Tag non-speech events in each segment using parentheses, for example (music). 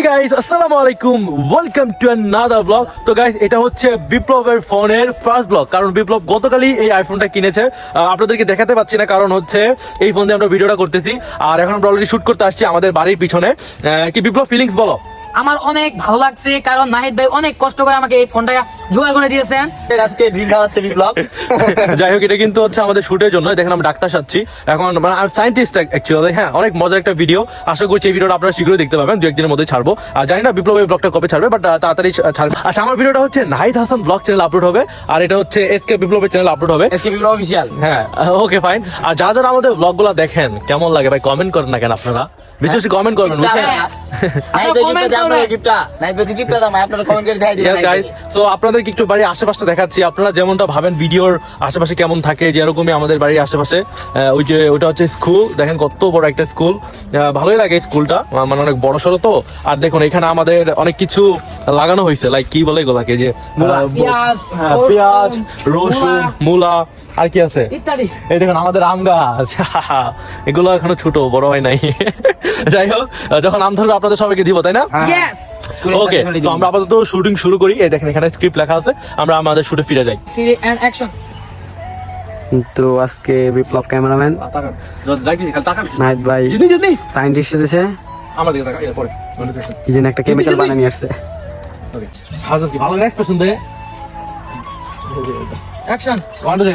হেই guys আসসালামু আলাইকুম welcome to another vlog তো গাইস এটা হচ্ছে বিপ্লবের ফোনের ফার্স্ট ব্লগ কারণ বিপ্লব গতকালই এই আইফোনটা কিনেছে। আপনাদেরকে দেখাতে পাচ্ছি না, কারণ হচ্ছে এই ফোন দিয়ে আমরা ভিডিওটা করতেছি। আর এখন আমরা অলরেডি শুট করতে আসছি আমাদের বাড়ির পিছনে। কি বিপ্লব ফিলিংস বলো? আমার অনেক ভালো লাগছে কারণ নাহিদ ভাই অনেক কষ্ট করে আমাকে এই ফোনটা জোগাড় করে দিয়েছেন। আজকে ড্রিল খাওয়াচ্ছে বিপ্লব (laughs) যাই হোক এটা কিন্তু হচ্ছে আমাদের শুটের জন্য দেখেন আমরা ডাক্তার সাচ্ছি এখন মানে সাইন্টিস্ট অ্যাকচুয়ালি হ্যাঁ অনেক মজার একটা ভিডিও আশা করছি এই ভিডিওটা আপনারা শীঘ্রই দেখতে পাবেন। দু একদিনের মধ্যে ছাড়বো। আর জানি না বিপ্লব এই ব্লগটা কবে ছাড়বে বাট তাড়াতাড়ি ছাড়বে। আচ্ছা আমার ভিডিওটা হচ্ছে Nahid Hasan vlog channel upload হবে আর এটা হচ্ছে এসকে বিপ্লবের চ্যানেল আপলোড হবে। আজকে বিপ্লব অফিসিয়াল হ্যাঁ ওকে ফাইন আর যারা যারা আমাদের ব্লগগুলো দেখেন কেমন লাগে ভাই? কমেন্ট করেন না কেন আপনারা? বিশেষ কমেন্ট করবেন বুঝছেন? আপনাদেরকে একটু বাড়ির আশেপাশে দেখাচ্ছি। আপনারা যেমনটা ভাবেন ভিডিওর আশেপাশে কেমন থাকে যেরকমই আমাদের বাড়ির আশেপাশে। ওই যে ওটা হচ্ছে স্কুল দেখেন কত বড় একটা স্কুল ভালোই লাগে স্কুলটা মানে অনেক বড় সড়ো তো। আর দেখুন এখানে আমাদের অনেক কিছু লাগানো হয়েছে। লাইক কি বলে গোলাকে যে পেঁয়াজ, হ্যাঁ, রসুন, পেঁয়াজ রসুন মূলা। মূলা। আর কি আছে? ইত্যাদি। এই দেখুন আমাদের আম গাছ। (laughs) এগুলো এখনও ছোট বড় হয় নাই। যাই হোক যখন আম ধরবে আপনাদের সবাইকে দিব তাই না? ওকে তো আমরা আপাতত শুটিং শুরু করি। এই দেখেন এখানে স্ক্রিপ্ট লেখা আছে। আমরা আমাদের শুটে ফিরে যাই। অ্যাকশন তো আজকে বিপ্লব ক্যামেরাম্যান। নাহিদ ভাই। সায়েন্টিস্ট এসেছে। আমার দিকে তাকা এরপরে। কি যেন একটা কেমিক্যাল বানিয়ে নিয়ে আসছে। ওকে হাজার কি? ভালো এক্সপ্রেশন দে। অ্যাকশন ওয়ান্ডার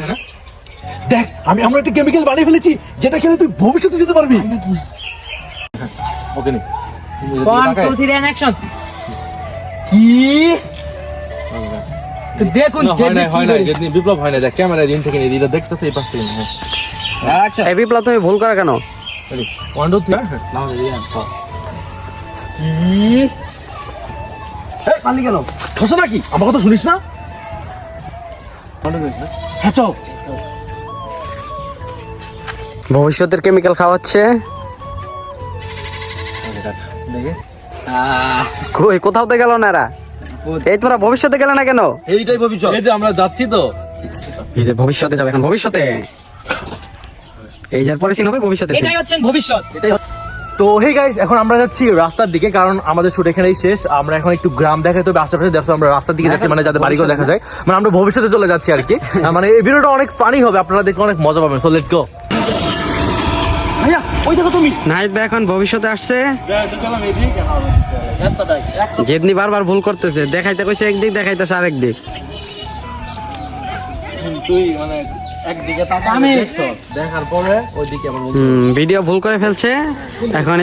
দেখ আমি আমরা একটা কেমিক্যাল বানিয়ে ফেলেছি যেটা খেলে তুই ভবিষ্যতে যেতে পারবি। ওকে নি। ওয়ান টু থ্রি অ্যাকশন কি? তো দেখুন হয় না হয় যেদিন বিপ্লব হয় না দেখ ক্যামেরা দিন থেকে নিয়ে দেখতেছে এই পাশ থেকে হ্যাঁ। আচ্ছা। এই বিপ্লব তুমি ভুল করা কেন? ওয়ান টু থ্রি কি? পালি গেল। ঠসে নাকি? আমার কথা শুনিস না? হ্যাঁ চল। ভবিষ্যতের কেমিক্যাল খাওয়াচ্ছে। কই কোথাও তো গেল না এরা? এই তোরা ভবিষ্যতে গেলে না কেন? এইটাই ভবিষ্যৎ। এই যে আমরা যাচ্ছি তো। এই যে ভবিষ্যতে যাবে এখন ভবিষ্যতে। এই যার পরে সিন হবে ভবিষ্যতে এটাই হচ্ছেন ভবিষ্যৎ। তো হে গাইস এখন আমরা যাচ্ছি রাস্তার দিকে কারণ আমাদের শুট এখানেই শেষ। আমরা এখন একটু গ্রাম দেখাতে হবে আশেপাশে দেখো আমরা রাস্তার দিকে যাচ্ছি মানে যাতে বাড়িগুলো দেখা যায়। মানে আমরা ভবিষ্যতে চলে যাচ্ছি আর কি। মানে এই ভিডিওটা অনেক ফানি হবে আপনারা দেখে অনেক মজা পাবেন। সো লেটস গো ওই দেখো তুমি। নাহিদ ভাই এখন ভবিষ্যতে আসছে। যেদিনই বারবার ভুল করতেছে দেখাইতে কইছে একদিক দেখাইতেছে আরেক দিক। তুই মানে একদিকে তাকা দেখার পরে ওইদিকে আবার ভিডিও ভুল করে ফেলছে এখন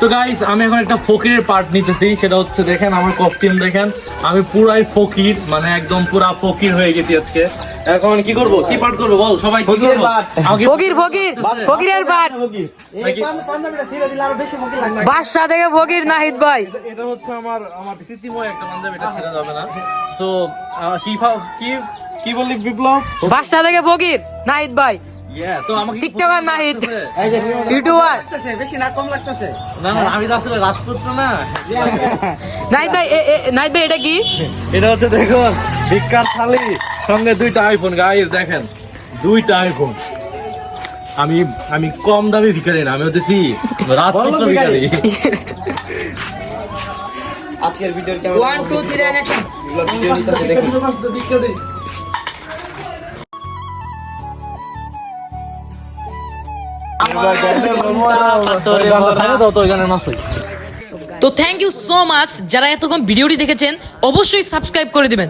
তো গাইস আমি এখন একটা ফকিরের পার্ট নিতেছি সেটা হচ্ছে দেখেন আমার কস্টিউম দেখেন। আমি পুরাই ফকির মানে একদম পুরা ফকির হয়ে গেছি আজকে। এখন কি করব? কি পার্ট করব? বল সবাই কি করব? ফকির ফকির ফকিরের বাট নাকি- পাঞ্জাবিটা ছিঁড়ে দিলে আরও বেশি মুখে লাগবে। বাদশা থেকে ফকির নাহিদ ভাই। এটা হচ্ছে আমার আমার স্মৃতিময় একটা পাঞ্জাবি এটা ছেড়ে যাবে না। সো কি কি কি বললি বিপ্লব? বাদশা থেকে ফকির নাহিদ ভাই। তো আমাকে টিকটকার নাহিদ। ইউটিউবার বেশি না কম লাগতেছে। না না আমি তো আসলে রাজপুত্র না। নাহিদ ভাই নাহিদ ভাই এটা কি? এটা হচ্ছে দেখুন ভিক্ষার থালি সঙ্গে দুইটা আইফোন গাইস দেখেন। দুইটা আইফোন আমি আমি কম দামি ভিখারি না আমি হতেছি রাজপুত্র ভিখারি। আজকের ভিডিওর কেমন one two three and action video তো থ্যাংক ইউ সো মাচ যারা এতক্ষণ ভিডিওটি দেখেছেন অবশ্যই সাবস্ক্রাইব করে দিবেন।